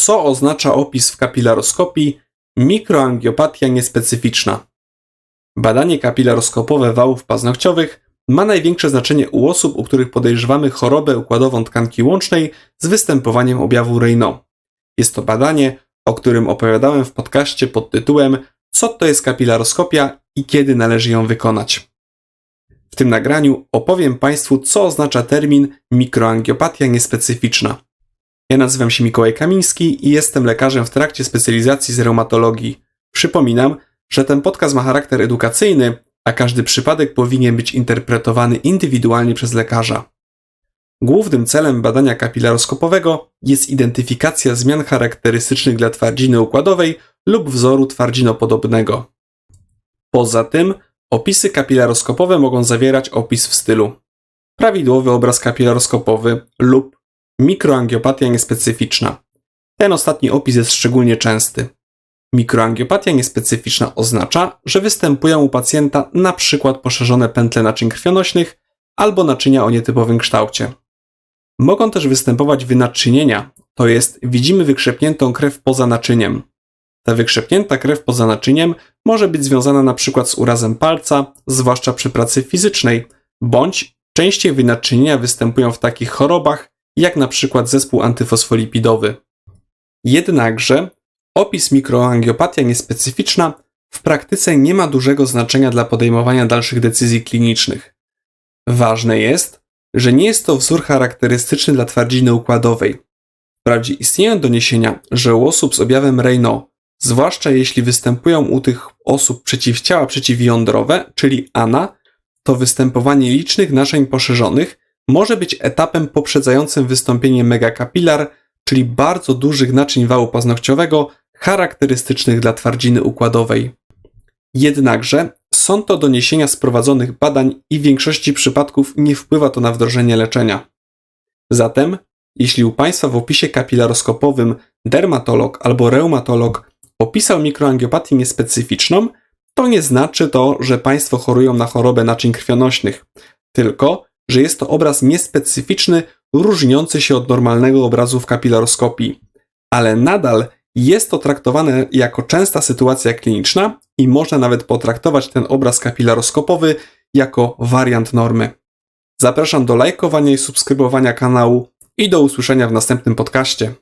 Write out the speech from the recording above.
Co oznacza opis w kapilaroskopii mikroangiopatia niespecyficzna? Badanie kapilaroskopowe wałów paznokciowych ma największe znaczenie u osób, u których podejrzewamy chorobę układową tkanki łącznej z występowaniem objawu Raynaud. Jest to badanie, o którym opowiadałem w podcaście pod tytułem Co to jest kapilaroskopia i kiedy należy ją wykonać. W tym nagraniu opowiem Państwu, co oznacza termin mikroangiopatia niespecyficzna. Ja nazywam się Mikołaj Kamiński i jestem lekarzem w trakcie specjalizacji z reumatologii. Przypominam, że ten podcast ma charakter edukacyjny, a każdy przypadek powinien być interpretowany indywidualnie przez lekarza. Głównym celem badania kapilaroskopowego jest identyfikacja zmian charakterystycznych dla twardziny układowej lub wzoru twardzinopodobnego. Poza tym, opisy kapilaroskopowe mogą zawierać opis w stylu prawidłowy obraz kapilaroskopowy lub mikroangiopatia niespecyficzna. Ten ostatni opis jest szczególnie częsty. Mikroangiopatia niespecyficzna oznacza, że występują u pacjenta np. poszerzone pętle naczyń krwionośnych albo naczynia o nietypowym kształcie. Mogą też występować wynaczynienia, to jest widzimy wykrzepniętą krew poza naczyniem. Ta wykrzepnięta krew poza naczyniem może być związana np. z urazem palca, zwłaszcza przy pracy fizycznej, bądź częściej wynaczynienia występują w takich chorobach, jak np. zespół antyfosfolipidowy. Jednakże opis mikroangiopatia niespecyficzna w praktyce nie ma dużego znaczenia dla podejmowania dalszych decyzji klinicznych. Ważne jest, że nie jest to wzór charakterystyczny dla twardziny układowej. Wprawdzie istnieją doniesienia, że u osób z objawem Raynaud, zwłaszcza jeśli występują u tych osób przeciwciała przeciwjądrowe, czyli ANA, to występowanie licznych naczyń poszerzonych może być etapem poprzedzającym wystąpienie megakapilar, czyli bardzo dużych naczyń wału paznokciowego charakterystycznych dla twardziny układowej. Jednakże są to doniesienia z prowadzonych badań i w większości przypadków nie wpływa to na wdrożenie leczenia. Zatem, jeśli u Państwa w opisie kapilaroskopowym dermatolog albo reumatolog opisał mikroangiopatię niespecyficzną, to nie znaczy to, że Państwo chorują na chorobę naczyń krwionośnych, tylko że jest to obraz niespecyficzny, różniący się od normalnego obrazu w kapilaroskopii. Ale nadal jest to traktowane jako częsta sytuacja kliniczna i można nawet potraktować ten obraz kapilaroskopowy jako wariant normy. Zapraszam do lajkowania i subskrybowania kanału i do usłyszenia w następnym podcaście.